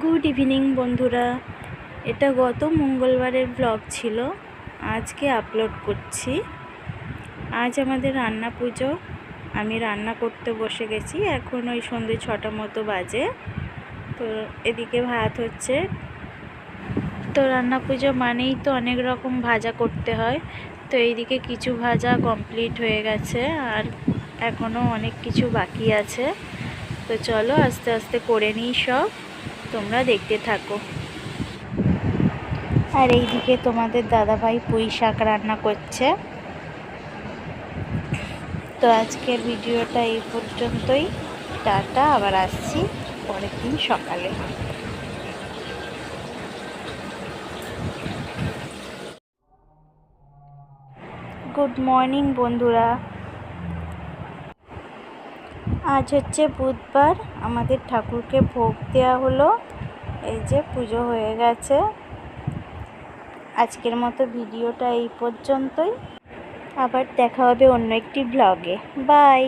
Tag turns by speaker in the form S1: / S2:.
S1: Good evening বন্ধুরা। এটা গত মঙ্গলবারের ব্লগ ছিল। আজকে আপলোড করছি। আজ আমাদের রান্না পুজো। আমি রান্না করতে বসে গেছি। এখন ওই সন্ধ্যে ছটা মতো বাজে। তো এদিকে ভাত হচ্ছে। তো রান্না পুজো মানেই তো অনেক রকম ভাজা করতে হয়। তো এইদিকে কিছু ভাজা কমপ্লিট হয়ে গেছে। আর এখনও অনেক কিছু বাকি আছে। তো চলো আস্তে আস্তে করে নিই সব। তোমরা দেখতে থাকো। আর এইদিকে তোমাদের দাদাভাই পুঁই শাক রান্না করছে। তো আজকের ভিডিওটা এই পর্যন্তই। টাটা, আবার আসছি পরের দিন সকালে। গুড মর্নিং বন্ধুরা। আজ হচ্ছে বুধবার, আমাদের ঠাকুরকে ভোগ দেওয়া হলো। এই যে পুজো হয়ে গেছে। আজকের মতো ভিডিওটা এই পর্যন্তই। আবার দেখা হবে অন্য একটি ব্লগে বাই